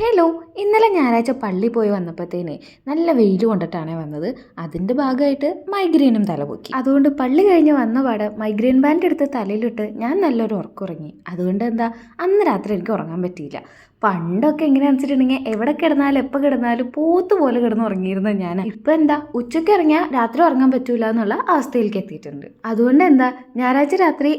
Hello ഇന്നലെ ഞായറാഴ്ച പള്ളി പോയി വന്നപ്പോഴത്തേനെ നല്ല വെയിൽ കൊണ്ടിട്ടാണ് വന്നത്. അതിന്റെ ഭാഗമായിട്ട് മൈഗ്രെയിനും തലപൊക്കി. അതുകൊണ്ട് പള്ളി കഴിഞ്ഞ് വന്ന പാടെ മൈഗ്രെയിൻ ബാൻഡ് എടുത്ത് തലയിലിട്ട് ഞാൻ നല്ലൊരു ഉറക്കുറങ്ങി. അതുകൊണ്ട് എന്താ അന്ന് രാത്രി എനിക്ക് ഉറങ്ങാൻ പറ്റിയില്ല. പണ്ടൊക്കെ എങ്ങനെയാണെന്ന് വെച്ചിട്ടുണ്ടെങ്കിൽ എവിടെ കിടന്നാലും എപ്പോൾ കിടന്നാലും പോത്ത് പോലെ കിടന്ന് ഉറങ്ങിയിരുന്നത് ഞാൻ ഇപ്പം എന്താ ഉച്ചയ്ക്ക് ഇറങ്ങിയാൽ രാത്രി ഉറങ്ങാൻ പറ്റൂല എന്നുള്ള അവസ്ഥയിലേക്ക് എത്തിയിട്ടുണ്ട്. അതുകൊണ്ട് എന്താ ഞായറാഴ്ച രാത്രി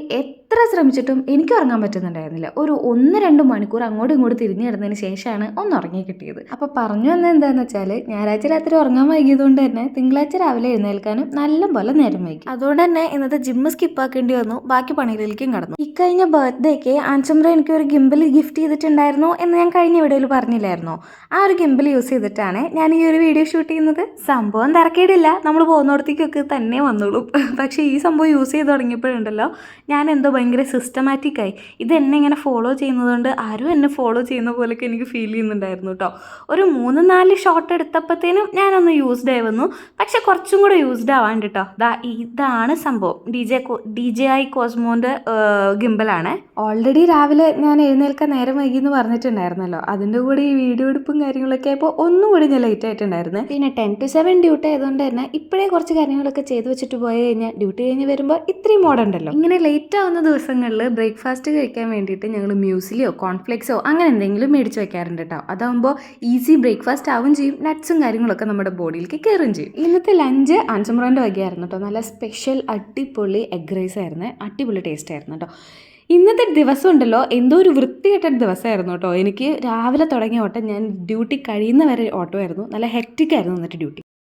എത്ര ശ്രമിച്ചിട്ടും എനിക്ക് ഉറങ്ങാൻ പറ്റുന്നുണ്ടായിരുന്നില്ല. ഒരു ഒന്ന് രണ്ട് മണിക്കൂർ അങ്ങോട്ടും ഇങ്ങോട്ടും തിരിഞ്ഞു കിടന്നതിന് ശേഷമാണ് ഒന്ന് ഉറങ്ങി കിട്ടിയത്. അപ്പോൾ പറഞ്ഞു വന്നത് എന്താണെന്ന് വെച്ചാൽ ഞായറാഴ്ച രാത്രി ഉറങ്ങാൻ വൈകിയതുകൊണ്ട് തന്നെ തിങ്കളാഴ്ച രാവിലെ എഴുന്നേൽക്കാനും നല്ല പോലെ നേരം വൈകി. അതുകൊണ്ട് തന്നെ ഇന്നത്തെ ജിമ്മ് സ്കിപ്പാക്കേണ്ടി വന്നു. ബാക്കി പണികളിലേക്കും കടന്നു. ഇക്കഴിഞ്ഞ ബർത്ത്ഡേക്ക് ആൻസംബ്ര എനിക്ക് ഒരു ഗിംബിൾ ഗിഫ്റ്റ് ചെയ്തിട്ടുണ്ടായിരുന്നു എന്ന് ഞാൻ കഴിഞ്ഞ വീഡിയോയിൽ പറഞ്ഞില്ലായിരുന്നു? ആ ഒരു ഗിംബിൾ യൂസ് ചെയ്തിട്ടാണ് ഞാൻ ഈ ഒരു വീഡിയോ ഷൂട്ട് ചെയ്യുന്നത്. സംഭവം തിരക്കേടില്ല നമ്മൾ പോകുന്നിടത്തേക്കൊക്കെ തന്നെ വന്നോളും. പക്ഷേ ഈ സംഭവം യൂസ് ചെയ്ത് തുടങ്ങിയപ്പോഴുണ്ടല്ലോ ഞാൻ എന്തോ ഭയങ്കര സിസ്റ്റമാറ്റിക്കായി ഇത് എന്നെ ഇങ്ങനെ ഫോളോ ചെയ്യുന്നതുകൊണ്ട് ആരും എന്നെ ഫോളോ ചെയ്യുന്ന പോലെയൊക്കെ എനിക്ക് ഫീൽ ചെയ്യുന്നുണ്ടായിരുന്നു കേട്ടോ ഒരു മൂന്ന് നാല് ഷോട്ട് എടുത്തപ്പോഴത്തേനും ഞാനൊന്ന് യൂസ്ഡ് ആയി വന്നു. പക്ഷെ കുറച്ചും കൂടെ യൂസ്ഡ് ആവാണ്ട് കേട്ടോ ദാ ഇതാണ് സംഭവം. D J D J I കോസ്മോന്റെ ഗിംബലാണ്. ഓൾറെഡി രാവിലെ ഞാൻ എഴുന്നേൽക്കാൻ നേരം വൈകി എന്ന് പറഞ്ഞിട്ടുണ്ടായിരുന്നല്ലോ. അതിന്റെ കൂടെ ഈ വീഡിയോ എടുപ്പും കാര്യങ്ങളൊക്കെ ആയപ്പോൾ ഒന്നും കൂടി ഞാൻ ലേറ്റ് ആയിട്ടുണ്ടായിരുന്നു. പിന്നെ ടെൻ ടു സെവൻ ഡ്യൂട്ടി ആയതുകൊണ്ട് തന്നെ ഇപ്പോഴേ കുറച്ച് കാര്യങ്ങളൊക്കെ ചെയ്തു വെച്ചിട്ട് പോയി കഴിഞ്ഞാൽ ഡ്യൂട്ടി കഴിഞ്ഞ് വരുമ്പോൾ ഇത്രയും മോഡുണ്ടല്ലോ ഇങ്ങനെ ലേറ്റ് ആവുന്ന ദിവസങ്ങളിൽ ബ്രേക്ക്ഫാസ്റ്റ് കഴിക്കാൻ വേണ്ടിയിട്ട് ഞങ്ങൾ മ്യൂസിലിയോ കോൺഫ്ലെക്സോ അങ്ങനെ എന്തെങ്കിലും മേടിച്ച് വെക്കാറുണ്ട് കേട്ടോ അതാകുമ്പോൾ ഈസി ബ്രേക്ക്ഫാസ്റ്റ് ആവും ചെയ്യും നട്ട്സും കാര്യങ്ങളൊക്കെ നമ്മുടെ ബോഡിയിലേക്ക് കയറുകയും ചെയ്യും. ഇന്നത്തെ ലഞ്ച് ആൻസമ്പ്രോന്റെ വകയായിരുന്നു കേട്ടോ നല്ല സ്പെഷ്യൽ അടിപൊളി എഗ് റൈസ് ആയിരുന്നു അടിപൊളി ടേസ്റ്റ് ആയിരുന്നു കേട്ടോ ഇന്നത്തെ ദിവസം ഉണ്ടല്ലോ എന്തോ ഒരു വൃത്തികെട്ട ദിവസമായിരുന്നു കേട്ടോ എനിക്ക് രാവിലെ തുടങ്ങിയ ഓട്ടം ഞാൻ ഡ്യൂട്ടി കഴിയുന്ന വരെ ഓട്ടമായിരുന്നു. നല്ല ഹെക്റ്റിക്കായിരുന്നു എന്നിട്ട് ഡ്യൂട്ടി.